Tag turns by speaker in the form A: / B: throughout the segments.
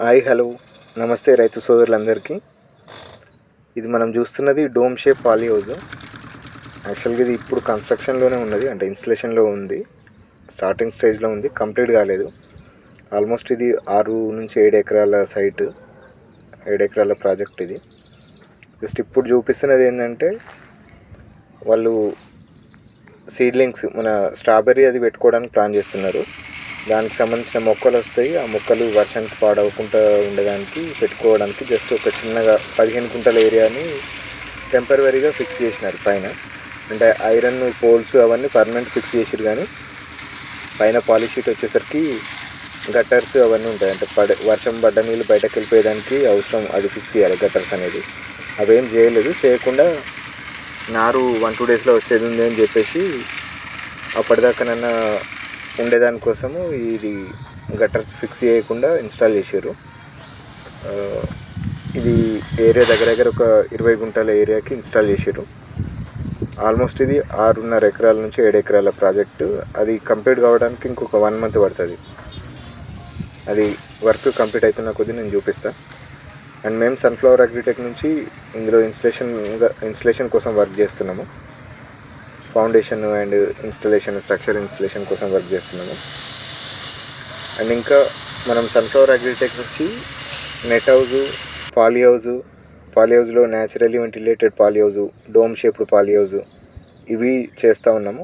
A: Hi hello. నమస్తే రైతు సోదరులందరికీ. ఇది మనం చూస్తున్నది డోమ్ షేప్ పాలీ హౌజ్ యాక్చువల్గా ఇది ఇప్పుడు కన్స్ట్రక్షన్లోనే ఉన్నది అంటే ఇన్స్టలేషన్లో ఉంది. స్టార్టింగ్ స్టేజ్లో ఉంది కంప్లీట్ కాలేదు. ఆల్మోస్ట్ ఇది ఆరు నుంచి ఏడు ఎకరాల సైట్ ఏడు ఎకరాల ప్రాజెక్ట్ ఇది. జస్ట్ ఇప్పుడు చూపిస్తున్నది ఏంటంటే వాళ్ళు సీడ్లింగ్స్ మన స్ట్రాబెర్రీ అది పెట్టుకోవడానికి ప్లాన్ చేస్తున్నారు. దానికి సంబంధించిన మొక్కలు వస్తాయి. ఆ మొక్కలు వర్షానికి పాడవకుండా ఉండడానికి పెట్టుకోవడానికి జస్ట్ ఒక చిన్నగా పదిహేను కుంటల ఏరియాని టెంపరీగా ఫిక్స్ చేసినారు పైన. అంటే ఐరన్ పోల్స్ అవన్నీ పర్మనెంట్ ఫిక్స్ చేసారు కానీ పైన పాలిషీట్ వచ్చేసరికి గట్టర్స్ అవన్నీ ఉంటాయి. అంటే పడ వర్షం పడ్డ నీళ్ళు బయటకు వెళ్ళిపోయేదానికి అవసరం అది ఫిక్స్ చేయాలి గట్టర్స్ అనేది. అవేం చేయలేదు. చేయకుండా నారు వన్ టూ డేస్లో వచ్చేది ఉంది అని చెప్పేసి అప్పటిదాకానన్నా ఉండేదానికోసము ఇది గట్టర్స్ ఫిక్స్ చేయకుండా ఇన్స్టాల్ చేశారు. ఇది ఏరియా దగ్గర దగ్గర ఒక ఇరవై గుంటల ఏరియాకి ఇన్స్టాల్ చేశారు. ఆల్మోస్ట్ ఇది ఆరున్నర ఎకరాల నుంచి ఏడు ఎకరాల ప్రాజెక్టు. అది కంప్లీట్ కావడానికి ఇంకొక వన్ మంత్ పడుతుంది. అది వర్క్ కంప్లీట్ అవుతున్న కొద్దీ నేను చూపిస్తాను అండ్ మేము సన్ఫ్లవర్ అగ్రిటెక్ నుంచి ఇందులో ఇన్స్టలేషన్ ఇన్స్టలేషన్ కోసం వర్క్ చేస్తున్నాము. Foundation and installation structure installation కోసం వర్క్ చేస్తున్నాము. అండ్ ఇంకా మనం సన్ఫ్లవర్ అగ్రిటెక్ వచ్చి net house poly house poly హౌజ్లో naturally ventilated poly house dome shaped poly house ఇవి చేస్తూ ఉన్నాము.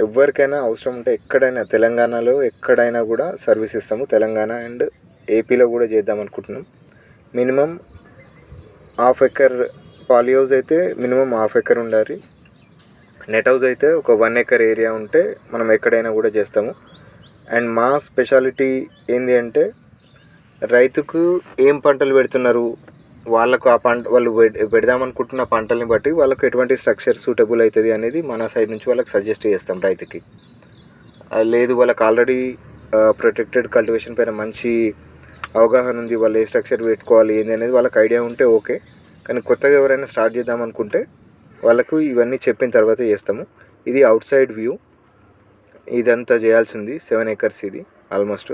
A: ఎవరికైనా అవసరం ఉంటే ఎక్కడైనా తెలంగాణలో ఎక్కడైనా కూడా సర్వీస్ ఇస్తాము. తెలంగాణ అండ్ ఏపీలో కూడా చేద్దాం అనుకుంటున్నాం. Minimum half acre poly house అయితే మినిమం హాఫ్ ఎకర్ ఉండాలి. నెట్ హౌస్ అయితే ఒక వన్ ఎకర్ ఏరియా ఉంటే మనం ఎక్కడైనా కూడా చేస్తాము. అండ్ మా స్పెషాలిటీ ఏంటి అంటే రైతుకు ఏం పంటలు పెడుతున్నారు వాళ్ళకు ఆ పంట వాళ్ళు పెడదామనుకుంటున్న పంటల్ని బట్టి వాళ్ళకు ఎటువంటి స్ట్రక్చర్ సూటబుల్ అవుతుంది అనేది మన సైడ్ నుంచి వాళ్ళకి సజెస్ట్ చేస్తాం రైతుకి. లేదు వాళ్ళకి ఆల్రెడీ ప్రొటెక్టెడ్ కల్టివేషన్ పైన మంచి అవగాహన ఉంది వాళ్ళు ఏ స్ట్రక్చర్ పెట్టుకోవాలి ఏంది అనేది వాళ్ళకి ఐడియా ఉంటే ఓకే కానీ కొత్తగా ఎవరైనా స్టార్ట్ చేద్దాం అనుకుంటే వాళ్ళకు ఇవన్నీ చెప్పిన తర్వాత చేస్తాము. ఇది అవుట్ సైడ్ వ్యూ ఇదంతా చేయాల్సింది సెవెన్ ఎకర్స్ ఇది ఆల్మోస్ట్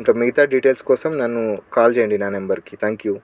A: ఇంకా మిగతా డీటెయిల్స్ కోసం నన్ను కాల్ చేయండి నా నెంబర్కి థ్యాంక్ యూ